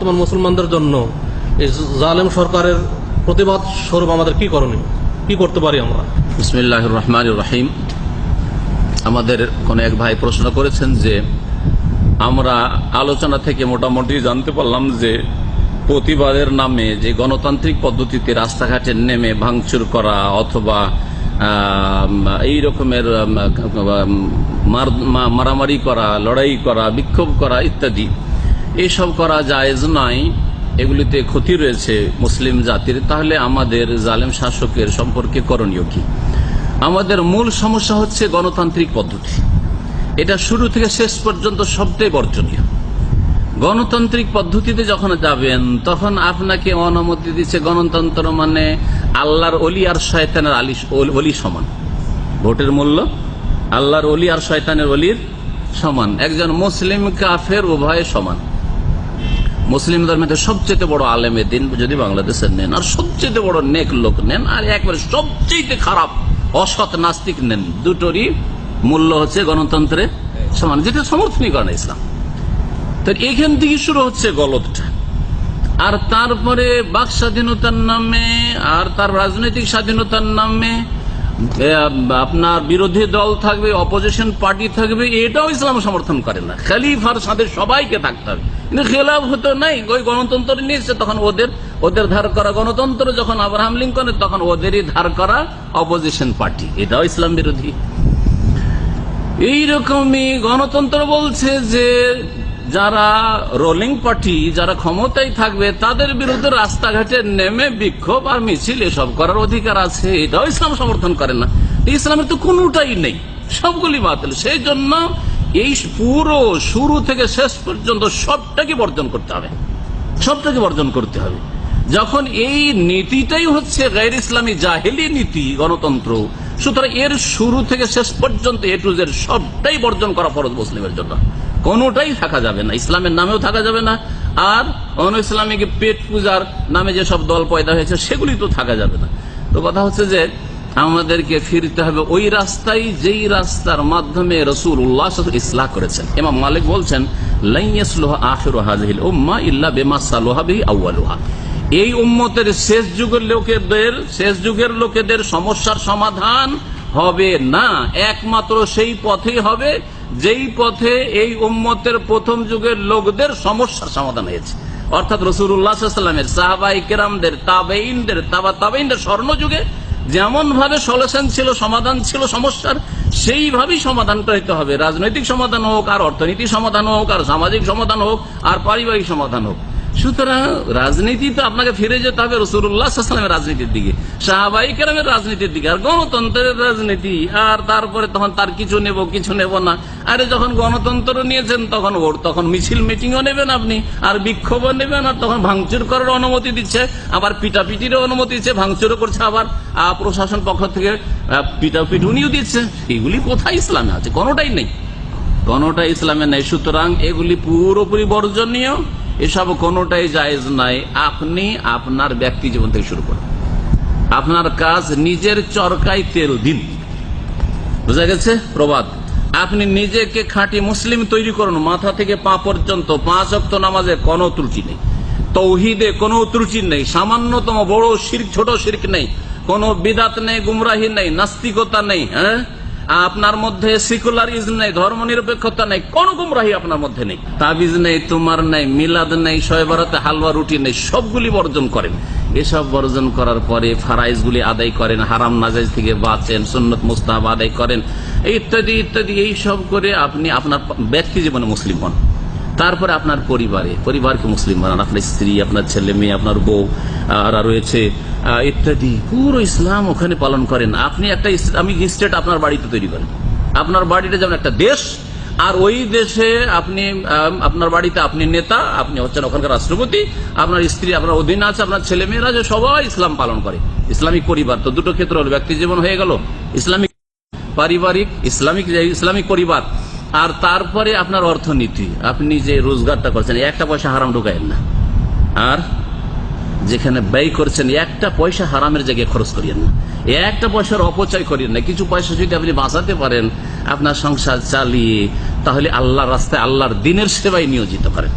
বর্তমান মুসলমানদের জন্য এই জালেম সরকারের প্রতিবাদ স্বরূপ আমাদের কি করণীয়? কি করতে পারি আমরা? বিসমিল্লাহ রহমান রহিম আমাদের কোন এক ভাই প্রশ্ন করেছেন যে, আমরা আলোচনা থেকে মোটামুটি জানতে পারলাম যে, প্রতিবাদের নামে যে গণতান্ত্রিক পদ্ধতিতে রাস্তাঘাটে নেমে ভাঙচুর করা অথবা এই রকমের মারামারি করা, লড়াই করা, বিক্ষোভ করা ইত্যাদি এইসব করা জায়েজ নয় এগুলিতে ক্ষতি রয়েছে মুসলিম জাতির। তাহলে আমাদের জালেম শাসকের সম্পর্কে করণীয় কি? আমাদের মূল সমস্যা হচ্ছে গণতান্ত্রিক পদ্ধতি। এটা শুরু থেকে শেষ পর্যন্ত সবটাই বর্জনীয়। গণতান্ত্রিক পদ্ধতিতে যখন যাবেন, তখন আপনাকে অনুমতি দিচ্ছে গণতন্ত্র মানে আল্লাহর অলি আর শয়তানের আলী অলি সমান। ভোটের মূল্য? আল্লাহর অলি আর শয়তানের অলির সমান। একজন মুসলিম কাফের উভয় সমান। মুসলিম ধর্মের সবচেয়ে বড় আলেমে দিন যদি বাংলাদেশের নেন, আর সবচেয়ে বড় নেক লোক নেন, আর একবারে সবচেয়ে খারাপ, অসৎ নাস্তিক নেন, দুটোরই মূল্য হচ্ছে গণতন্ত্রে সমান, যেটা সমর্থনই করে না ইসলাম। তো এখান থেকে শুরু হচ্ছে গলতটা আর তারপরে বাক স্বাধীনতার নামে, আর তার রাজনৈতিক স্বাধীনতার নামে আপনার বিরোধী দল থাকবে অপোজিশন পার্টি থাকবে, এটাও ইসলাম সমর্থন করে না। খালিফার সাথে সবাইকে থাকতে হবে। কিন্তু খেলাফ হতো নাই, ওই গণতন্ত্র নিয়েছে, তখন ওদের ওদের ধার করা গণতন্ত্র, যখন আব্রাহাম লিঙ্কনের তখন ওদেরই ধার করা অপোজিশন পার্টি এটাও ইসলাম বিরোধী। এইরকমই গণতন্ত্র বলছে যে যারা রোলিং পার্টি যারা ক্ষমতায় থাকবে, তাদের বিরুদ্ধে রাস্তাঘাটে নেমে বিক্ষোভ আর মিছিল এসব করার অধিকার আছে, এটাও ইসলাম সমর্থন করে না। ইসলামের তো কোনোটাই নেই, সবগুলি বাতিল। সেই জন্য এই পুরো শুরু থেকে শেষ পর্যন্ত সবটাকে বর্জন করতে হবে। সবটাকে বর্জন করতে হবে। যখন এই নীতিটাই হচ্ছে গাইর ইসলামী জাহেলি নীতি, গণতন্ত্র সুতরাং এর শুরু থেকে শেষ পর্যন্ত এ টু জেড সবটাই বর্জন করা ফরজ মুসলিমের জন্য। কোনোটাই থাকা যাবে না। ইসলামের নামেও থাকা যাবে না। আর অন ইসলামিক পেট পূজার নামে যে সব দল পয়দা হয়েছে, সেগুলি তো থাকা যাবে না। তো কথা হচ্ছে যে, আমাদেরকে ফিরতে হবে ওই রাস্তায়, যেই রাস্তার মাধ্যমে রসুল উল্লাহ ইসলাহ করেছেন। এমাম মালিক বলছেন, লাইয়াসলোহা আখির হাজিল উম্মা ইল্লা বেমা সালোহা বিহি আউয়ালুহা এই উম্মতের শেষ যুগের লোকেদের, শেষ যুগের লোকেদের সমস্যার সমাধান হবে না। একমাত্র সেই পথেই হবে, যেই পথে এই উম্মতের প্রথম যুগের লোকদের সমস্যার সমাধান হয়েছে। অর্থাৎ রসুল্লাহামের সাহাবাই কেরামদের তাবেইনদের তাবা তাবেইনদের স্বর্ণযুগে যেমন ভাবে সলিউশন ছিল, সমাধান ছিল, সমস্যার, সেইভাবেই সমাধানটা হইতে হবে। রাজনৈতিক সমাধান হোক, আর অর্থনৈতিক সমাধান হোক, আর সামাজিক সমাধান হোক, আর পারিবারিক সমাধান হোক। সুতরাং রাজনীতি তো আপনাকে ফিরে যেতে হবে রসুল্লাহামের রাজনীতির দিকে সাহাবাই কেরামের রাজনীতির দিকে, আর গণতন্ত্রের রাজনীতি, আর তারপরে তখন তার কিছু নেব কিছু নেব না। আরে যখন গণতন্ত্র নিয়েছেন, তখন ওর তখন মিছিল মিটিংও নেবেন আপনি, আর বিক্ষোভও নেবেন, আর তখন ভাঙচুর করার অনুমতি দিচ্ছে, আবার পিটাপিটিরও অনুমতি দিচ্ছে, ভাঙচুরও করছে আবার প্রশাসন পক্ষ থেকে পিটাপিটুনিও দিচ্ছে। এগুলি কোথায় ইসলামে আছে? কোনোটাই নেই। কোনোটাই ইসলামে নেই। সুতরাং এগুলি পুরোপুরি বর্জনীয়। এসব কোনোটাই জায়েজ নাই। আপনি আপনার ব্যক্তি জীবন থেকে শুরু করেন। আপনার কাজ নিজের চরকায় তেল দিন। বুঝা গেছে? প্রবাদ। আপনি নিজেকে খাঁটি মুসলিম তৈরি করুন। মাথা থেকে পা পর্যন্ত পাঁচ অক্ত নামাজে কোনো ত্রুটি নেই। তৌহিদে কোনো ত্রুটি নেই। সামান্যতম বড় শির ছোট শির্ক নেই। কোনো বিদাত নেই, গুমরাহি নেই, নাস্তিকতা নেই হ্যাঁ? আপনার মধ্যে সিকুলারিজম নেই ধর্ম নিরপেক্ষতা নেই, কোন গুমরাহি আপনার মধ্যে নেই। তাবিজ নেই, তোমার নেই, মিলাদ নেই সয়বরাতে হালুয়া রুটি নেই, সবগুলি বর্জন করেন। এসব বর্জন করার পরে ফারাইজগুলি আদায় করেন, হারাম নাজাজ থেকে বাঁচেন, সুন্নত মুস্তাহ আদায় করেন, ইত্যাদি ইত্যাদি, এইসব করে আপনি আপনার ব্যক্তি জীবনে মুসলিম হন। তারপরে আপনার পরিবারে, পরিবারকে মুসলিম বানান আপনার স্ত্রী, আপনার ছেলে মেয়ে, আপনার বউ রয়েছে ইত্যাদি। পুরো ইসলাম ওখানে পালন করেন। আপনি একটা ইসলামিক স্টেট আপনার বাড়িতে তৈরি করেন। আপনার বাড়িটা যেমন একটা দেশ, আর ওই দেশে আপনি আপনার বাড়িতে আপনি নেতা, আপনি হচ্ছেন ওখানকার রাষ্ট্রপতি, আপনার স্ত্রী, আপনার অধীন আছে, আপনার ছেলে মেয়েরা যে সবাই ইসলাম পালন করে। ইসলামিক পরিবার তো দুটো ক্ষেত্র হলো, ব্যক্তি জীবন হয়ে গেল। ইসলামিক পারিবারিক, ইসলামিক ইসলামিক পরিবার। আর তারপরে আপনার অর্থনীতি। আপনি যে রোজগারটা করছেন একটা পয়সা হারাম ঢুকায়েন না। আর যেখানে ব্যয় করছেন একটা পয়সা হারামের জায়গায় খরচ করিয়েন না। একটা পয়সার অপচয় করিয়েন না। কিছু পয়সা যদি আপনি বাঁচাতে পারেন আপনার সংসার চালিয়ে তাহলে আল্লাহ রাস্তায় আল্লাহর দিনের সেবায় নিয়োজিত করেন।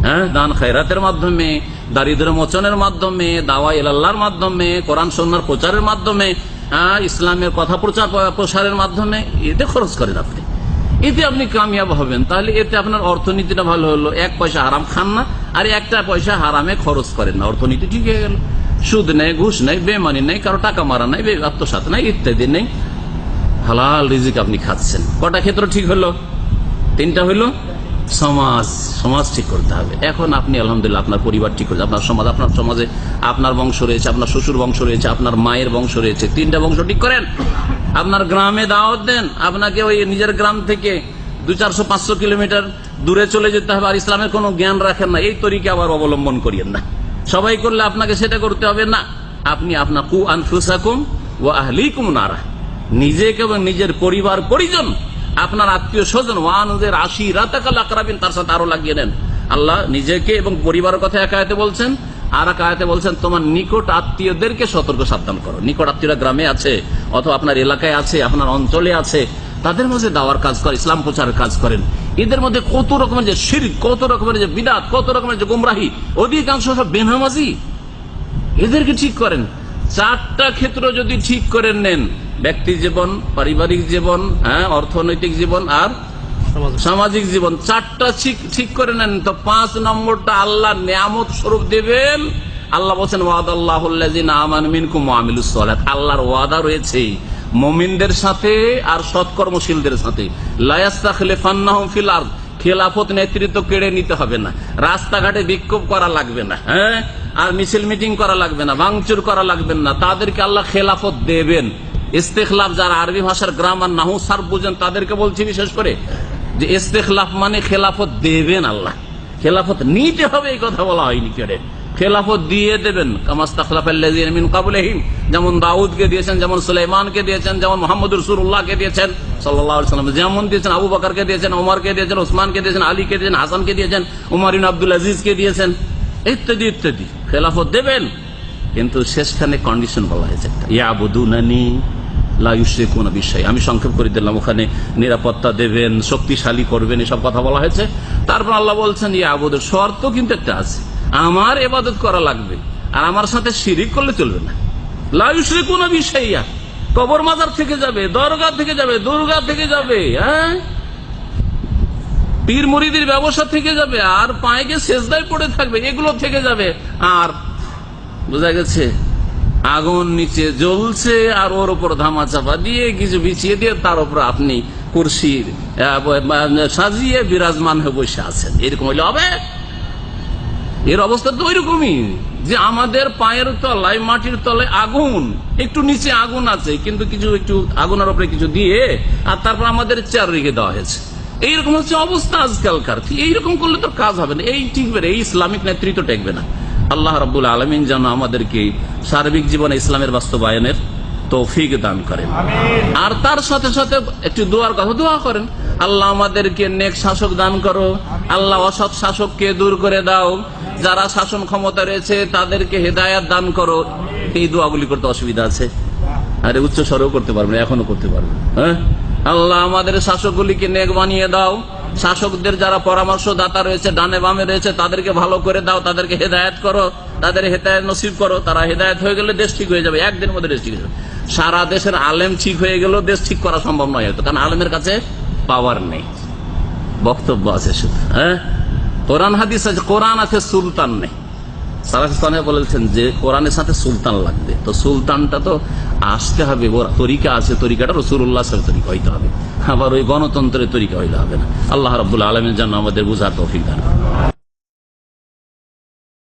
হ্যাঁ? দান খায়রাতের মাধ্যমে দারিদ্র মোচনের মাধ্যমে দাওয়া এলাল্লার মাধ্যমে কোরআন সন্ন্যার প্রচারের মাধ্যমে হ্যাঁ, ইসলামের কথা প্রচার প্রসারের মাধ্যমে এতে খরচ করেন আপনি। এতে আপনি কামিয়াব হবেন, তাহলে এতে আপনার অর্থনীতিটা ভালো হলো। এক পয়সা হারাম খান না, আর একটা পয়সা হারামে খরচ করেন না। অর্থনীতি ঠিক হয়ে গেল। সুদ নেই, ঘুষ নেই বেমানি নেই, কারও টাকা মারা নাই আত্মসাত নাই, ইত্যাদি নেই। হালাল রিজিক আপনি খাচ্ছেন। কটা ক্ষেত্র ঠিক হলো? তিনটা হইল সমাজ সমাজ ঠিক করতে হবে। এখন আপনি, আলহামদুলিল্লাহ, আপনার পরিবার ঠিক করছে, আপনার সমাজ, আপনার সমাজে আপনার বংশ রয়েছে, আপনার শ্বশুর বংশ রয়েছে, আপনার মায়ের বংশ রয়েছে, তিনটা বংশ ঠিক করেন। আপনার গ্রামে দাওয়াত দেন, আপনাকে ওই নিজের গ্রাম থেকে দু চারশো, পাঁচশো কিলোমিটার দূরে চলে যেতে হবে, আর ইসলামের কোনো জ্ঞান রাখেন না, এই তরিকে আবার অবলম্বন করিয়েন না। সবাই করলে আপনাকে সেটা করতে হবে না। আপনি আপনার কু আনফুসাকুম ও আহলিকুম নারা। নিজেকে এবং নিজের পরিবার পরিজন আপনার আত্মীয় স্বজন ওয়ানুদের আশি রাতাকাল আকরাবিন, তার সাথে আরও লাগিয়ে নেন আল্লাহ নিজেকে এবং পরিবারের কথা একায়তে বলছেন, আর একায়তে বলছেন, তোমার নিকট আত্মীয়দেরকে সতর্ক সাবধান করো। নিকট আত্মীয়রা গ্রামে আছে, অথবা আপনার এলাকায় আছে, আপনার অঞ্চলে আছে, তাদের মাঝে দাওয়ার কাজ করে ইসলাম প্রচারের কাজ করেন। এদের মধ্যে কত রকমের যে শির কত রকমের যে বিদাত, কত রকমের যে গুমরাহি, অধিকাংশ সব বেনামাজি। এদেরকে ঠিক করেন। চারটা ক্ষেত্র যদি ঠিক করে নেন ব্যক্তি জীবন পারিবারিক জীবন হ্যাঁ অর্থনৈতিক জীবন আর সামাজিক। জীবন। চারটা ঠিক করে নেন। তো পাঁচ নম্বরটা আল্লাহ নিয়ামত স্বরূপ দেবেন। আল্লাহ বলছেন আল্লাহর ওয়াদা রয়েছে মমিনদের সাথে আর সৎকর্মশীলদের সাথে। খেলাফত নেতৃত্ব কেড়ে নিতে হবে না। রাস্তাঘাটে বিক্ষোভ করা লাগবে না হ্যাঁ? আর মিছিল মিটিং করা লাগবে না ভাঙচুর করা লাগবে না। তাদেরকে আল্লাহ খেলাফত দেবেন। ইস্তেখলাফ যারা আরবি ভাষার গ্রামার নাহু সার বুঝেন, তাদেরকে বলছি বিশেষ করে যে ইস্তেখলাফ মানে খেলাফত দেবেন আল্লাহ। খেলাফত নিতে হবে, এই কথা বলা হয়নি কেড়ে। খেলাফত দিয়ে দেবেন কামাস্তাখলাফিন কাবুলহিম যেমন দাউদকে দিয়েছেন, যেমন সুলাইমানকে দিয়েছেন, যেমন মোহাম্মদ রসুল্লাহকে দিয়েছেন সাল্লাম যেমন দিয়েছেন আবু বাকারকে দিয়েছেন, ওমরকে দিয়েছেন, ওসমানকে দিয়েছেন, আলীকে দিয়েছেন, হাসানকে দিয়েছেন, উমার ইন আব্দুল আজিজকে দিয়েছেন। ইত্যাদি ইত্যাদি। খেলাফত দেবেন, কিন্তু শেষখানে কন্ডিশন বলা হয়েছে ইয়াবুদুনানি বিষয় আমি সংক্ষেপ করে দিলাম, ওখানে নিরাপত্তা দেবেন, শক্তিশালী করবেন, এসব কথা বলা হয়েছে। তারপর আল্লাহ বলছেন ইয়ে আবুদের শর্ত কিন্তু একটা আছে। আমার এবাদত করা লাগবে, আর আমার সাথে শিরিক করলে চলবে না। লাইসে কোন বিষয় কবর মাজার থেকে যাবে, দরগা থেকে যাবে, দুর্গা থেকে যাবে হ্যাঁ? পীর মুরিদির ব্যবসা থেকে যাবে, আর পায়েকে শেষদায় পড়ে থাকবে, এগুলো থেকে যাবে। আর, বোঝা গেছে আগুন নিচে জ্বলছে আর ওর উপর ধামা চাপা দিয়ে কিছু বিছিয়ে দিয়ে তার উপর আপনি কুর্সির সাজিয়ে বিরাজমান হয়ে বসে আছেন। এরকম হইলে হবে? এর অবস্থা তো ওইরকমই যে আমাদের পায়ের তলায় মাটির তলায় আগুন একটু নিচে আগুন আছে কিন্তু কিছু একটু আগুনের উপরে কিছু দিয়ে আর তারপর আমাদের চেয়ার রেখে দেওয়া হয়েছে। এইরকম হচ্ছে অবস্থা আজকালকার। এইরকম করলে তো কাজ হবে না। এই টিকবে না, এই ইসলামিক নেতৃত্ব টেকবে না। আল্লাহ রাবুল আলমিন যেন আমাদেরকে সার্বিক জীবনে ইসলামের বাস্তবায়নের তৌফিক দান করেন। আর তার সাথে সাথে একটু দোয়ার কথা দোয়া করেন। আল্লাহ আমাদেরকে নেক শাসক দান করো। আল্লাহ অসৎ শাসককে দূর করে দাও। যারা শাসন ক্ষমতা রয়েছে তাদেরকে হেদায়াত দান করো। এই দোয়াগুলি করতে অসুবিধা আছে। আরে উচ্চ স্বরেও করতে পারবে না, এখনও করতে পারবে হ্যাঁ? আল্লাহ আমাদের শাসকগুলিকে নেক বানিয়ে দাও। শাসকদের যারা পরামর্শদাতা রয়েছে, ডানে বামে রয়েছে, তাদেরকে ভালো করে দাও, তাদেরকে হেদায়ত করো, তাদের হেদায়ত নসিব করো, তারা হেদায়ত হয়ে গেলে দেশ ঠিক হয়ে যাবে, একদিনের মধ্যে দেশ ঠিক হয়ে যাবে। সারা দেশের আলেম ঠিক হয়ে গেলেও দেশ ঠিক করা সম্ভব নয় হয়তো, কারণ আলেমের কাছে পাওয়ার নেই। বক্তব্য আছে শুধু হ্যাঁ? কোরআন, হাদিস আছে, কোরআন আছে সুলতান নেই। সারাফিস্তানে বলেছেন যে কোরআনের সাথে সুলতান লাগবে। তো সুলতানটা তো আসতে হবে, ওর তরিকা আছে, তরিকাটা রসুল্লাহ তরিকা হইতে হবে। আবার ওই গণতন্ত্রের তরিকা হইলে হবে না। আল্লাহ রবুল্লা আলমের জন্য আমাদের বুঝার তৌফিক দান।